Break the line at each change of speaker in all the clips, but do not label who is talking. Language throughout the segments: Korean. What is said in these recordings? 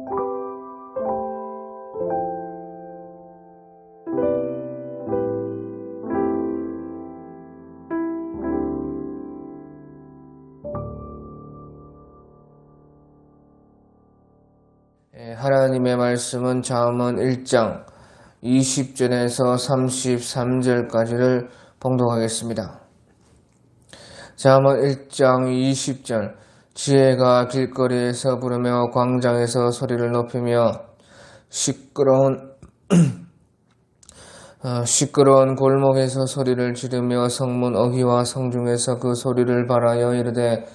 예, 하나님의 말씀은 잠언 1장 20절에서 33절까지를 봉독하겠습니다. 잠언 1장 20절 지혜가 길거리에서 부르며 광장에서 소리를 높이며 시끄러운 어, 시끄러운 골목에서 소리를 지르며 성문 어귀와 성중에서 그 소리를 바라여 이르되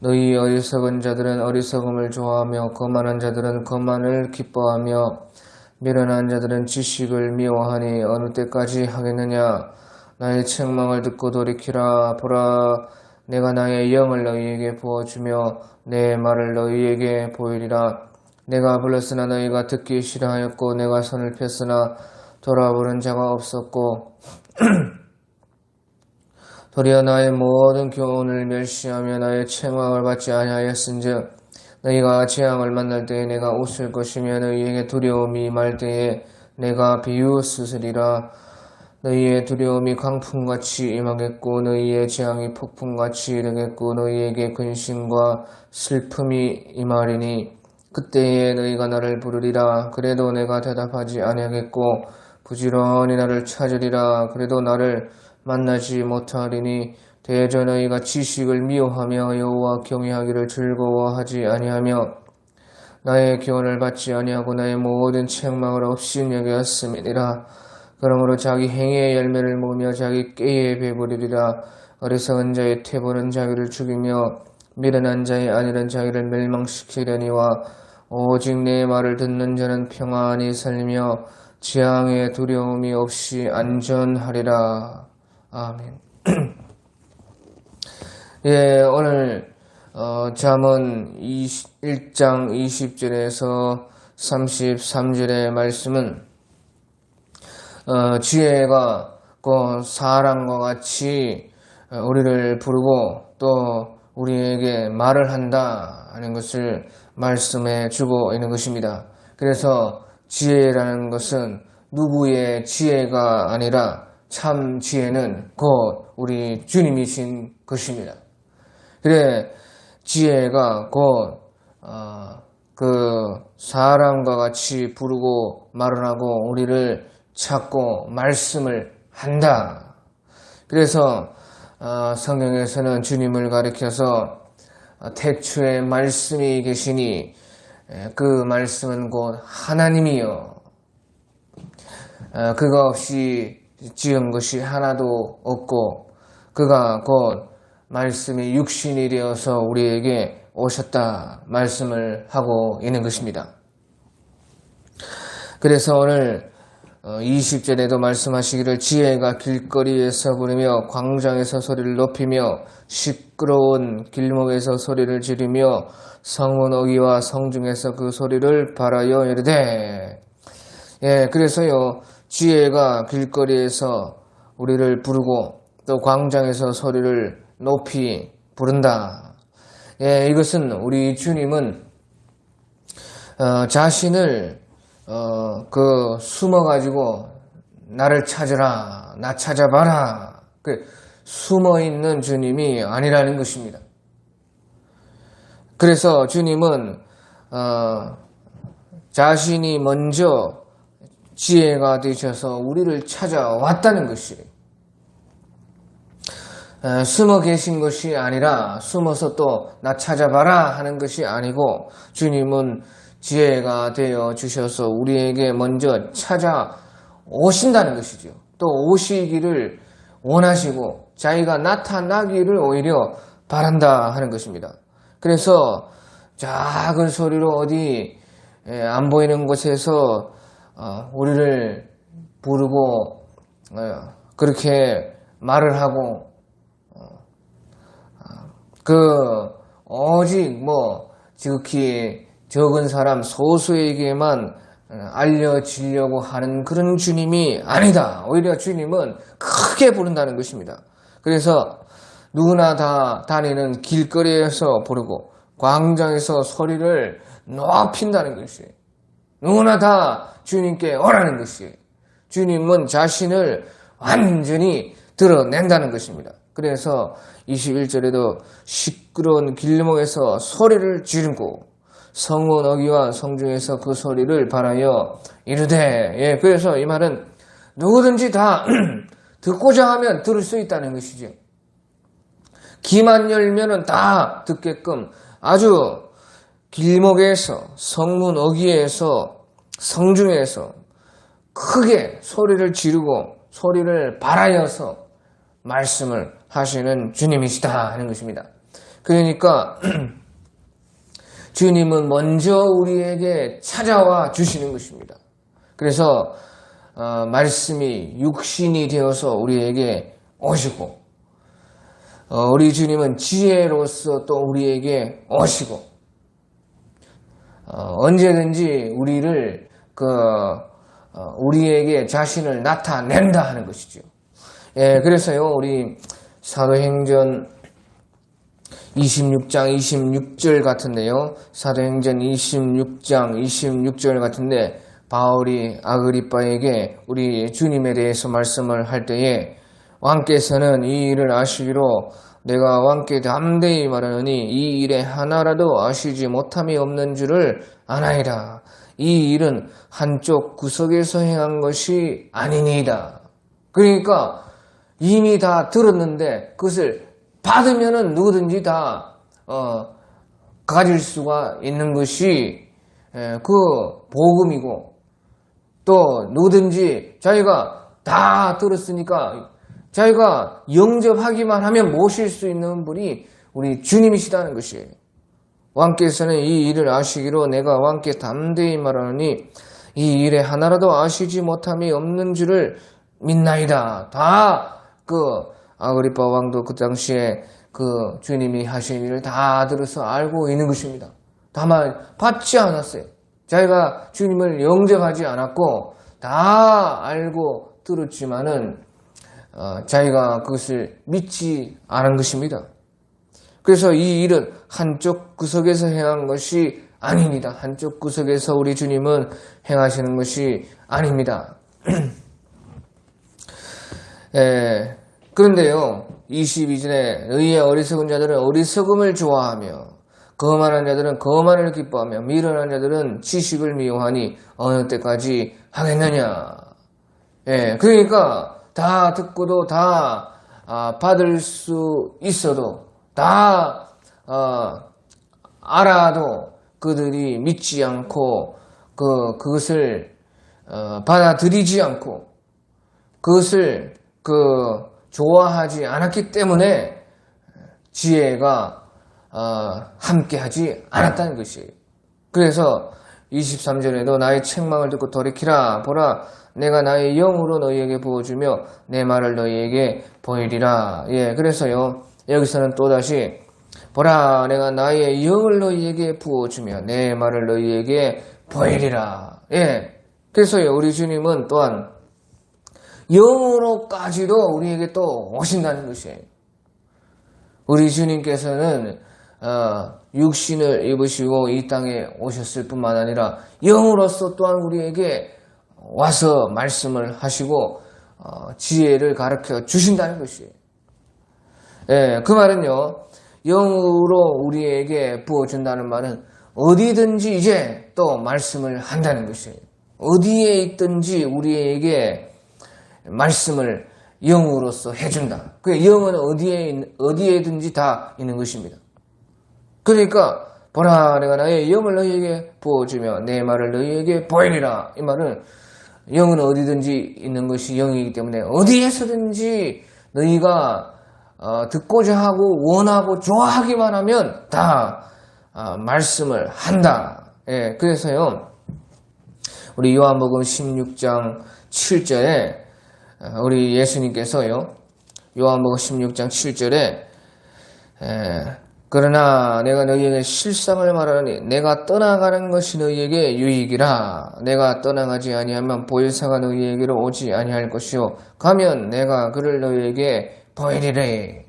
너희 어리석은 자들은 어리석음을 좋아하며 거만한 자들은 거만을 기뻐하며 미련한 자들은 지식을 미워하니 어느 때까지 하겠느냐? 나의 책망을 듣고 돌이키라. 보라 내가 나의 영을 너희에게 부어주며 내 말을 너희에게 보이리라. 내가 불렀으나 너희가 듣기 싫어하였고 내가 손을 폈으나 돌아보는 자가 없었고 도리어 나의 모든 교훈을 멸시하며 나의 책망을 받지 아니하였은즉 너희가 재앙을 만날 때에 내가 웃을 것이며 너희에게 두려움이 임할 때에 내가 비웃으리라 너희의 두려움이 강풍같이 임하겠고 너희의 재앙이 폭풍같이 이르겠고 너희에게 근심과 슬픔이 임하리니 그때에 너희가 나를 부르리라. 그래도 내가 대답하지 아니하겠고 부지런히 나를 찾으리라. 그래도 나를 만나지 못하리니 대저 너희가 지식을 미워하며 여호와 경외하기를 즐거워하지 아니하며 나의 교훈을 받지 아니하고 나의 모든 책망을 없이 여겼음이니라 그러므로 자기 행위의 열매를 먹으며 자기 깨에 배부르리라 어리석은 자의 태보는 자기를 죽이며 미련한 자의 아니란 자기를 멸망시키려니와 오직 내 말을 듣는 자는 평안히 살리며 재앙의 두려움이 없이 안전하리라. 아멘. 예, 오늘 어, 잠언 1장 20절에서 33절의 말씀은 어, 지혜가 그 사람과 같이 어, 우리를 부르고 또 우리에게 말을 한다 하는 것을 말씀해 주고 있는 것입니다. 그래서 지혜라는 것은 누구의 지혜가 아니라 참 지혜는 곧 우리 주님이신 것입니다. 그래 지혜가 곧 어, 그 사람과 같이 부르고 말을 하고 우리를 찾고 말씀을 한다. 그래서 어, 성경에서는 주님을 가리켜서 어, 태초에 말씀이 계시니 그 말씀은 곧 하나님이요. 어, 그가 없이 지은 것이 하나도 없고 그가 곧 말씀이 육신이 되어서 우리에게 오셨다 말씀을 하고 있는 것입니다. 그래서 오늘 20절에도 말씀하시기를 지혜가 길거리에서 부르며 광장에서 소리를 높이며 시끄러운 길목에서 소리를 지르며 성문 어귀와 성중에서 그 소리를 바라여 이르되 예 그래서요 지혜가 길거리에서 우리를 부르고 또 광장에서 소리를 높이 부른다. 예, 이것은 우리 주님은 어, 자신을 어, 그 숨어가지고 나를 찾으라, 나 찾아봐라. 그 숨어 있는 주님이 아니라는 것입니다. 그래서 주님은 어, 자신이 먼저 지혜가 되셔서 우리를 찾아왔다는 것이에요. 숨어 계신 것이 아니라 숨어서 또 나 찾아봐라 하는 것이 아니고 주님은 지혜가 되어 주셔서 우리에게 먼저 찾아오신다는 것이죠. 또 오시기를 원하시고 자기가 나타나기를 오히려 바란다 하는 것입니다. 그래서 작은 소리로 어디 안 보이는 곳에서 어, 우리를 부르고 어, 그렇게 말을 하고 그 오직 뭐 지극히 적은 사람 소수에게만 알려지려고 하는 그런 주님이 아니다. 오히려 주님은 크게 부른다는 것입니다. 그래서 누구나 다 다니는 길거리에서 부르고 광장에서 소리를 높인다는 것이 누구나 다 주님께 오라는 것이 주님은 자신을 완전히 드러낸다는 것입니다. 그래서 21절에도 시끄러운 길목에서 소리를 지르고 성문 어기와 성중에서 그 소리를 바라여 이르되 예 그래서 이 말은 누구든지 다 듣고자 하면 들을 수 있다는 것이죠. 귀만 열면은 다 듣게끔 아주 길목에서 성문 어기에서 성중에서 크게 소리를 지르고 소리를 바라여서 말씀을 하시는 주님이시다 하는 것입니다. 그러니까 주님은 먼저 우리에게 찾아와 주시는 것입니다. 그래서 어, 말씀이 육신이 되어서 우리에게 오시고 어, 우리 주님은 지혜로서 또 우리에게 오시고 어, 언제든지 우리를 그 어, 우리에게 자신을 나타낸다 하는 것이죠. 예, 그래서요 우리 사도행전 26장 26절 같은데요. 사도행전 26장 26절 같은데 바울이 아그리빠에게 우리 주님에 대해서 말씀을 할 때에 왕께서는 이 일을 아시기로 내가 왕께 담대히 말하노니 이 일에 하나라도 아시지 못함이 없는 줄을 아나이다. 이 일은 한쪽 구석에서 행한 것이 아니니이다. 그러니까 이미 다 들었는데 그것을 받으면은 누구든지 다 어, 가질 수가 있는 것이 에, 그 복음이고 또 누구든지 자기가 다 들었으니까 자기가 영접하기만 하면 모실 수 있는 분이 우리 주님이시다는 것이에요. 왕께서는 이 일을 아시기로 내가 왕께 담대히 말하노니 이 일에 하나라도 아시지 못함이 없는 줄을 믿나이다. 다 그 아그리파 왕도 그 당시에 그 주님이 하신 일을 다 들어서 알고 있는 것입니다. 다만 받지 않았어요. 자기가 주님을 영접하지 않았고 다 알고 들었지만은 어, 자기가 그것을 믿지 않은 것입니다. 그래서 이 일은 한쪽 구석에서 행한 것이 아닙니다. 한쪽 구석에서 우리 주님은 행하시는 것이 아닙니다. 예, 그런데요, 22절에 너희의 어리석은 자들은 어리석음을 좋아하며 거만한 자들은 거만을 기뻐하며 미련한 자들은 지식을 미워하니 어느 때까지 하겠느냐. 예, 그러니까 다 듣고도 다 아, 받을 수 있어도 다 어, 알아도 그들이 믿지 않고 그 그것을 어, 받아들이지 않고 그것을 그 좋아하지 않았기 때문에 지혜가 어, 함께하지 않았다는 것이에요. 그래서 23절에도 나의 책망을 듣고 돌이키라 보라 내가 나의 영으로 너희에게 부어주며 내 말을 너희에게 보이리라. 예, 그래서요 여기서는 또 다시 보라 내가 나의 영을 너희에게 부어주며 내 말을 너희에게 보이리라. 예, 그래서요 우리 주님은 또한 영으로까지도 우리에게 또 오신다는 것이에요. 우리 주님께서는 어, 육신을 입으시고 이 땅에 오셨을 뿐만 아니라 영으로서 또한 우리에게 와서 말씀을 하시고 어, 지혜를 가르쳐 주신다는 것이에요. 예, 그 말은요, 영으로 우리에게 부어준다는 말은 어디든지 이제 또 말씀을 한다는 것이에요. 어디에 있든지 우리에게 말씀을 영으로서 해준다. 그 영은 어디에, 어디에든지 다 있는 것입니다. 그러니까, 보라, 내가 나의 영을 너희에게 부어주며 내 말을 너희에게 보이리라. 이 말은 영은 어디든지 있는 것이 영이기 때문에 어디에서든지 너희가 어, 듣고자 하고 원하고 좋아하기만 하면 다 어, 말씀을 한다. 예, 그래서요, 우리 요한복음 16장 7절에 어, 우리 예수님께서요, 요한복음 16장 7절에 에, 그러나 내가 너희에게 실상을 말하니 내가 떠나가는 것이 너희에게 유익이라 내가 떠나가지 아니하면 보혜사가 너희에게로 오지 아니할 것이요 가면 내가 그를 너희에게 보이리래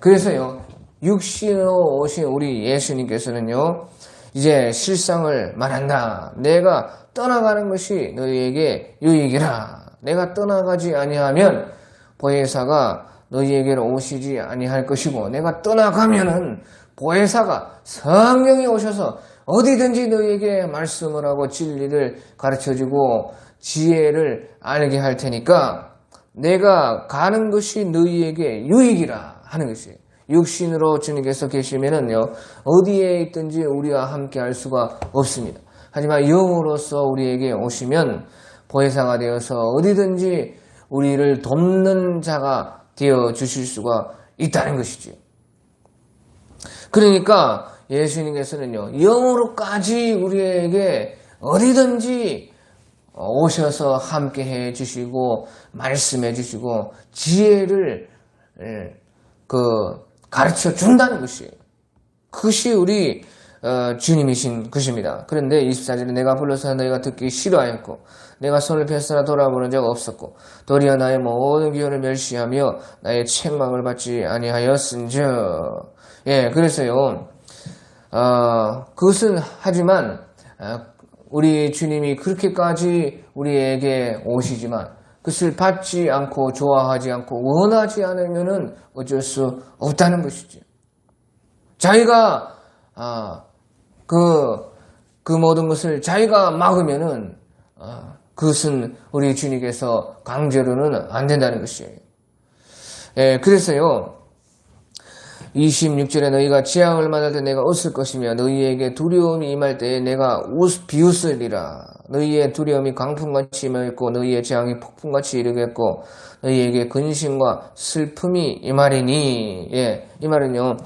그래서요 육신으로 오신 우리 예수님께서는요 이제 실상을 말한다. 내가 떠나가는 것이 너희에게 유익이라. 내가 떠나가지 아니하면 보혜사가 너희에게로 오시지 아니할 것이고 내가 떠나가면은 보혜사가 성령이 오셔서 어디든지 너희에게 말씀을 하고 진리를 가르쳐주고 지혜를 알게 할 테니까 내가 가는 것이 너희에게 유익이라 하는 것이에요. 육신으로 주님께서 계시면은요 어디에 있든지 우리와 함께 할 수가 없습니다. 하지만 영으로서 우리에게 오시면 보혜사가 되어서 어디든지 우리를 돕는 자가 되어 주실 수가 있다는 것이죠. 그러니까 예수님께서는요 영으로까지 우리에게 어디든지 오셔서 함께 해 주시고 말씀해 주시고 지혜를 예, 그 가르쳐 준다는 것이에요. 그것이 우리 어, 주님이신 것입니다. 그런데 24절에 내가 불러서 너희가 듣기 싫어하였고 내가 손을 펴서나 돌아보는 적 없었고 도리어 나의 모든 기호를 멸시하며 나의 책망을 받지 아니하였은즉 예 그래서요 어, 그것은 하지만 어, 우리 주님이 그렇게까지 우리에게 오시지만 그것을 받지 않고 좋아하지 않고 원하지 않으면은 어쩔 수 없다는 것이죠. 자기가 아, 그, 그 모든 것을 자기가 막으면은 아, 그것은 우리 주님께서 강제로는 안 된다는 것이에요. 예, 그래서요. 26절에 너희가 재앙을 만날 때 내가 웃을 것이며 너희에게 두려움이 임할 때에 내가 웃, 비웃으리라. 너희의 두려움이 강풍같이 임하겠고 너희의 재앙이 폭풍같이 이르겠고 너희에게 근심과 슬픔이 임하리니. 예, 이 말은요.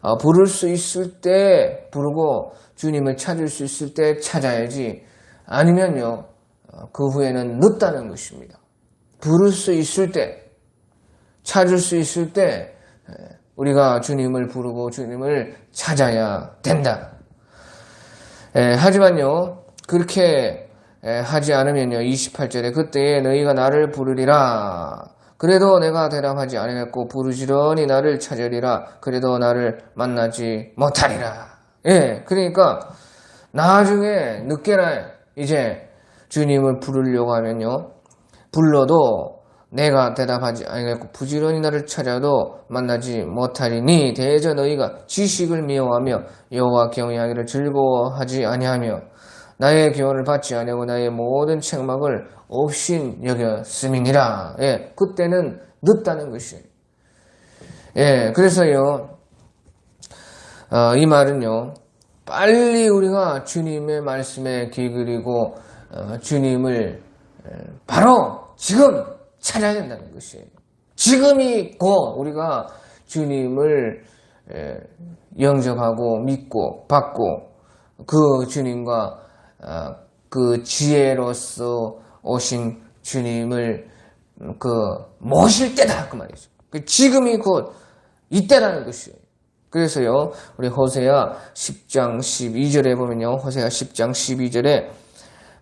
어, 부를 수 있을 때 부르고 주님을 찾을 수 있을 때 찾아야지 아니면요 어, 그 후에는 늦다는 것입니다. 부를 수 있을 때 찾을 수 있을 때 우리가 주님을 부르고 주님을 찾아야 된다. 에, 하지만요 그렇게 에, 하지 않으면요 28절에 그때에 너희가 나를 부르리라 그래도 내가 대답하지 아니했고 부르지런히 나를 찾으리라. 그래도 나를 만나지 못하리라. 예, 그러니까 나중에 늦게나 이제 주님을 부르려고 하면요. 불러도 내가 대답하지 아니겠고 부지런히 나를 찾아도 만나지 못하리니 대저 너희가 지식을 미워하며 여호와 경외하기를 즐거워하지 아니하며 나의 교훈을 받지 아니하고 나의 모든 책망을 없인 여겼음이니라. 예, 그때는 늦다는 것이에요. 예, 그래서요, 어, 이 말은요, 빨리 우리가 주님의 말씀에 귀 기울이고 어, 주님을 바로 지금 찾아야 된다는 것이에요. 지금이 곧 우리가 주님을 영접하고 믿고 받고 그 주님과 어, 그 지혜로서 오신 주님을 그 모실 때다 그 말이죠. 그 지금이 곧 이때라는 것이에요. 그래서요, 우리 호세야 10장 12절에 보면요, 호세야 10장 12절에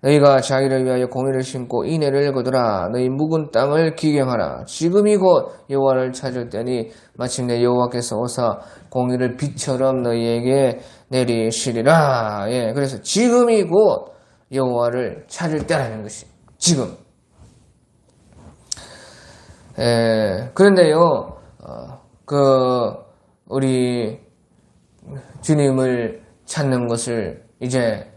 너희가 자기를 위하여 공의를 심고 인애를 거두라. 너희 묵은 땅을 기경하라. 지금이 곧 여호와를 찾을 때니 마침내 여호와께서 오사 공의를 빛처럼 너희에게 내리시리라. 예, 그래서 지금이 곧 여호와를 찾을 때라는 것이 지금. 예, 그런데요, 어, 그 우리 주님을 찾는 것을 이제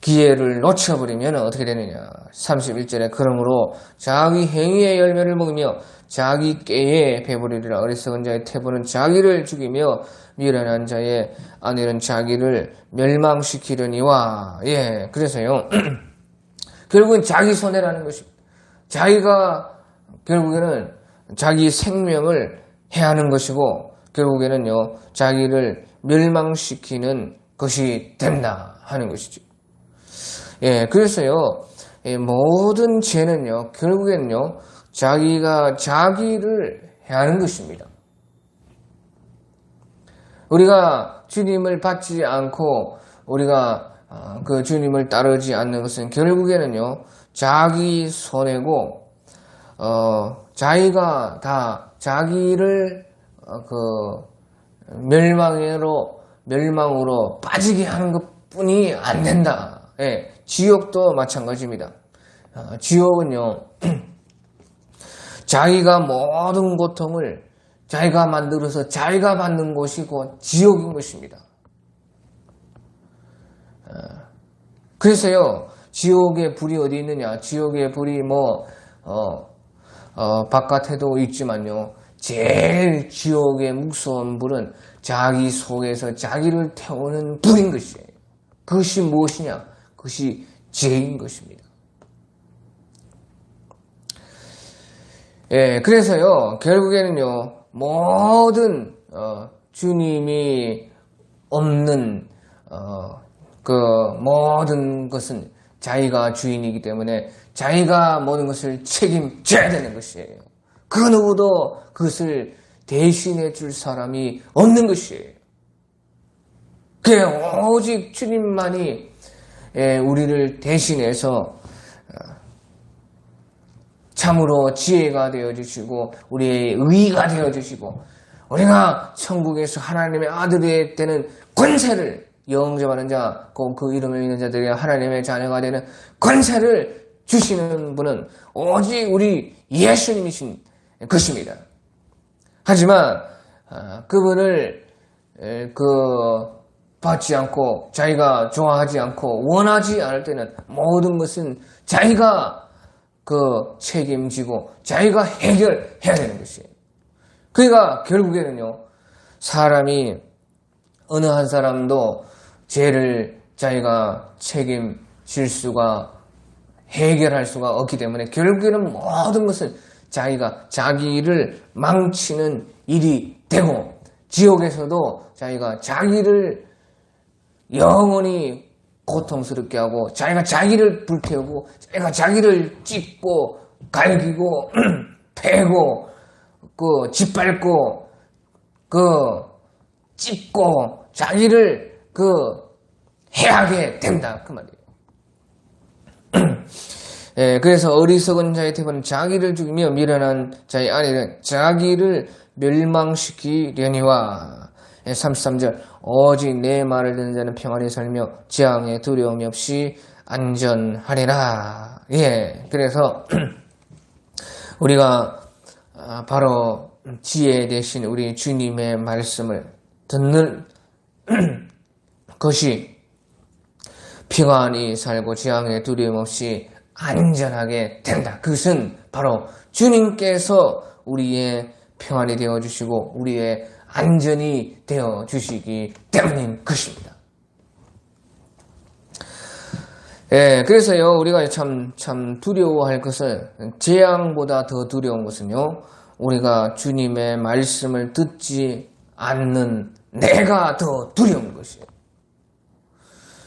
기회를 놓쳐버리면 어떻게 되느냐. 31절에 그러므로 자기 행위의 열매를 먹으며 자기 깨에 배부리리라 어리석은 자의 태보는 자기를 죽이며 미련한 자의 아내는 자기를 멸망시키려니와 예 그래서요 결국은 자기 손해라는 것입니다. 자기가 결국에는 자기 생명을 해하는 것이고 결국에는요 자기를 멸망시키는 것이 된다 하는 것이죠. 예, 그래서요, 예, 모든 죄는요, 결국엔요, 자기가 자기를 해하는 것입니다. 우리가 주님을 받지 않고 우리가 어, 그 주님을 따르지 않는 것은 결국에는요, 자기 손해고, 어, 자기가 다 자기를 어, 그 멸망으로 멸망으로 빠지게 하는 것 뿐이 안 된다. 예, 지옥도 마찬가지입니다. 아, 지옥은요, 자기가 모든 고통을 자기가 만들어서 자기가 받는 곳이고 지옥인 것입니다. 아, 그래서요, 지옥의 불이 어디 있느냐? 지옥의 불이 뭐, 어, 어, 바깥에도 있지만요. 제일 지옥의 무서운 불은 자기 속에서 자기를 태우는 불인 것이에요. 그것이 무엇이냐? 그것이 죄인 것입니다. 예, 그래서요, 결국에는요, 모든, 어, 주님이 없는, 어, 그, 모든 것은 자기가 주인이기 때문에 자기가 모든 것을 책임져야 되는 것이에요. 그 누구도 그것을 대신해 줄 사람이 없는 것이에요. 그 오직 주님만이 예, 우리를 대신해서 어, 참으로 지혜가 되어 주시고 우리의 의가 되어 주시고 우리가 천국에서 하나님의 아들이 되는 권세를 영접하는 자, 꼭그 이름을 믿는 자들이 하나님의 자녀가 되는 권세를 주시는 분은 오직 우리 예수님이신 것입니다. 하지만 아, 그분을 그 받지 않고 자기가 좋아하지 않고 원하지 않을 때는 모든 것은 자기가 그 책임지고 자기가 해결해야 되는 것이에요. 그러니까 결국에는요 사람이 어느 한 사람도 죄를 자기가 책임질 수가 해결할 수가 없기 때문에 결국에는 모든 것은 자기가 자기를 망치는 일이 되고 지옥에서도 자기가 자기를 영원히 고통스럽게 하고 자기가 자기를 불태우고 자기가 자기를 찢고 갈기고 패고 그 짓밟고 그 찢고 자기를 그 해하게 된다 그 말이에요. 예, 그래서 어리석은 자의 태반은 자기를 죽이며 미련한 자의 아내는 자기를 멸망시키려니와 예, 33절 오직 내 말을 듣는 자는 평안히 살며 재앙에 두려움이 없이 안전하리라. 예, 그래서 우리가 아, 바로 지혜 대신 우리 주님의 말씀을 듣는 것이 평안히 살고 재앙에 두려움 없이 안전하게 된다. 그것은 바로 주님께서 우리의 평안이 되어 주시고 우리의 안전이 되어 주시기 때문인 것입니다. 예, 그래서요, 우리가 참, 참 두려워할 것은, 재앙보다 더 두려운 것은요, 우리가 주님의 말씀을 듣지 않는 내가 더 두려운 것이에요.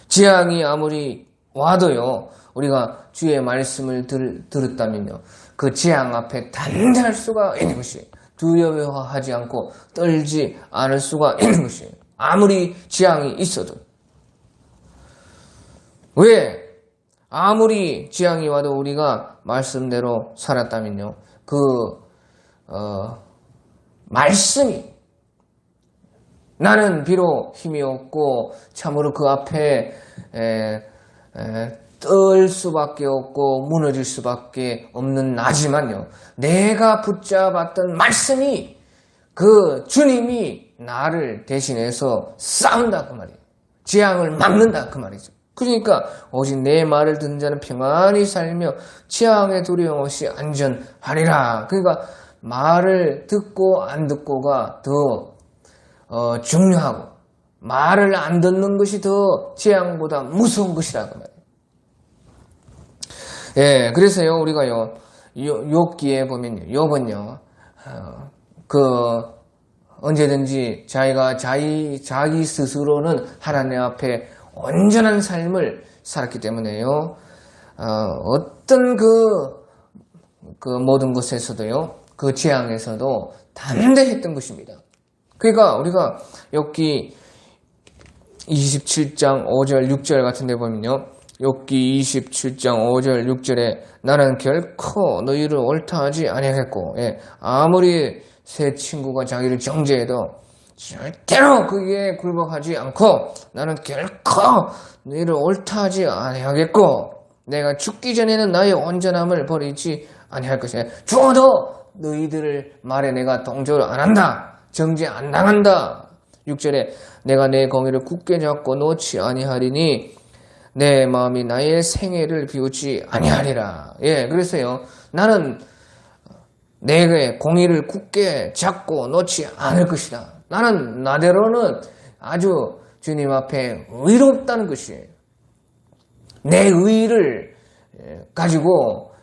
재앙이 아무리 와도요, 우리가 주의 말씀을 들, 들었다면요, 그 재앙 앞에 단단할 수가 있는 것이에요. 두려워하지 않고 떨지 않을 수가 있는 것이에요. 아무리 재앙이 있어도. 왜? 아무리 재앙이 와도 우리가 말씀대로 살았다면요, 그, 어, 말씀이 나는 비록 힘이 없고 참으로 그 앞에 에, 에, 떨 수밖에 없고 무너질 수밖에 없는 나지만요. 내가 붙잡았던 말씀이 그 주님이 나를 대신해서 싸운다 그 말이에요. 재앙을 막는다 그 말이죠. 그러니까 오직 내 말을 듣는 자는 평안히 살며 재앙의 두려움 없이 안전하리라. 그러니까 말을 듣고 안 듣고가 더 어, 중요하고 말을 안 듣는 것이 더 재앙보다 무서운 것이라고 말이에요. 예, 그래서요 우리가요 욕기에 보면요 욕은요 어, 그 언제든지 자기가 자기 자기 스스로는 하나님 앞에 온전한 삶을 살았기 때문에요 어, 떤 그, 그 모든 것에서도요 그 재앙에서도 담대했던 것입니다. 그러니까 우리가 여기 27장 5절 6절 같은 데 보면요. 욥기 27장 5절 6절에 나는 결코 너희를 옳다 하지 아니하겠고 예, 아무리 새 친구가 자기를 정죄해도 절대로 그게 굴복하지 않고 나는 결코 너희를 옳다 하지 아니하겠고 내가 죽기 전에는 나의 온전함을 버리지 아니할 것이야. 죽어도 너희들 말에 내가 동조를 안 한다. 정죄 안 당한다. 6절에 내가 내 공의를 굳게 잡고 놓지 아니하리니 내 마음이 나의 생애를 비우지 아니하리라. 예, 그래서요. 나는 내게 공의를 굳게 잡고 놓지 않을 것이다. 나는 나대로는 아주 주님 앞에 의롭다는 것이에요. 내 의를 가지고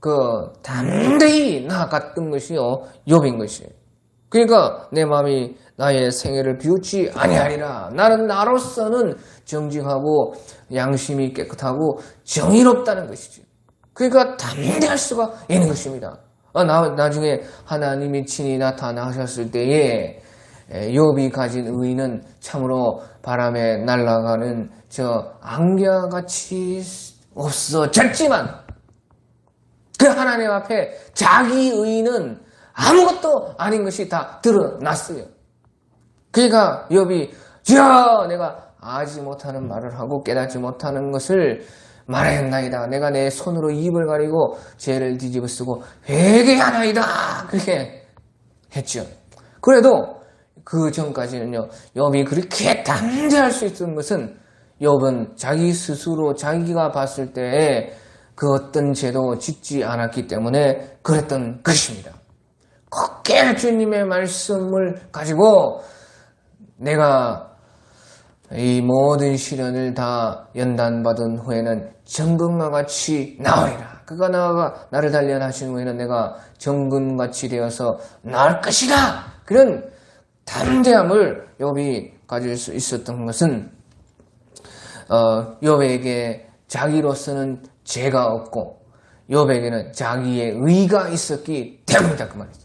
그 담대히 나아갔던 것이요 욥인 것이에요. 그러니까 내 마음이 나의 생애를 비웃지 아니하리라. 나는 나로서는 정직하고 양심이 깨끗하고 정의롭다는 것이지. 그러니까 담대할 수가 있는 것입니다. 아, 나, 나중에 하나님이 친히 나타나셨을 때에 욥이 가진 의는 참으로 바람에 날아가는 저 안개같이 없어졌지만 그 하나님 앞에 자기 의는 아무것도 아닌 것이 다 드러났어요. 그러니까 욥이 주여 내가 아지 못하는 말을 하고 깨닫지 못하는 것을 말하였나이다. 내가 내 손으로 입을 가리고 죄를 뒤집어 쓰고 회개하나이다. 그렇게 했죠. 그래도 그 전까지는요. 욥이 그렇게 담대할 수 있었던 것은 욥은 자기 스스로 자기가 봤을 때에 그 어떤 죄도 짓지 않았기 때문에 그랬던 것입니다. 굳게 주님의 말씀을 가지고 내가 이 모든 시련을 다 연단받은 후에는 정금과 같이 나오리라. 그가 나가 나를 단련하신 후에는 내가 정금같이 되어서 나을 것이다. 그런 담대함을 욥이 가질 수 있었던 것은 어, 욥에게 자기로서는 죄가 없고 욥에게는 자기의 의가 있었기 때문이다 그 말이죠.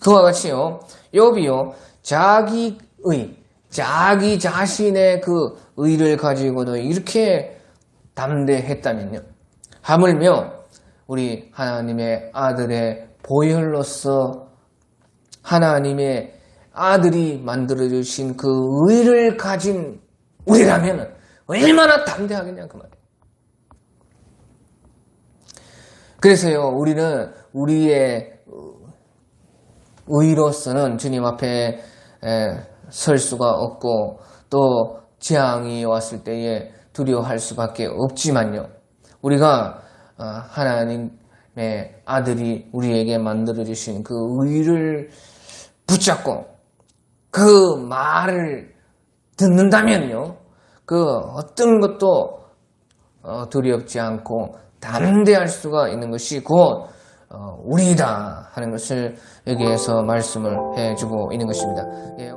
그와 같이요. 욥이요. 자기 의, 자기 자신의 그 의를 가지고도 이렇게 담대했다면요. 하물며 우리 하나님의 아들의 보혈로서 하나님의 아들이 만들어주신 그 의를 가진 우리라면 얼마나 담대하겠냐 그 말이에요. 그래서요 우리는 우리의 의로서는 주님 앞에 설 수가 없고 또 재앙이 왔을 때에 두려워할 수밖에 없지만요. 우리가 하나님의 아들이 우리에게 만들어 주신 그 의를 붙잡고 그 말을 듣는다면요. 그 어떤 것도 어, 두렵지 않고 담대할 수가 있는 것이 곧 어, 우리다 하는 것을 여기에서 말씀을 해주고 있는 것입니다. 예.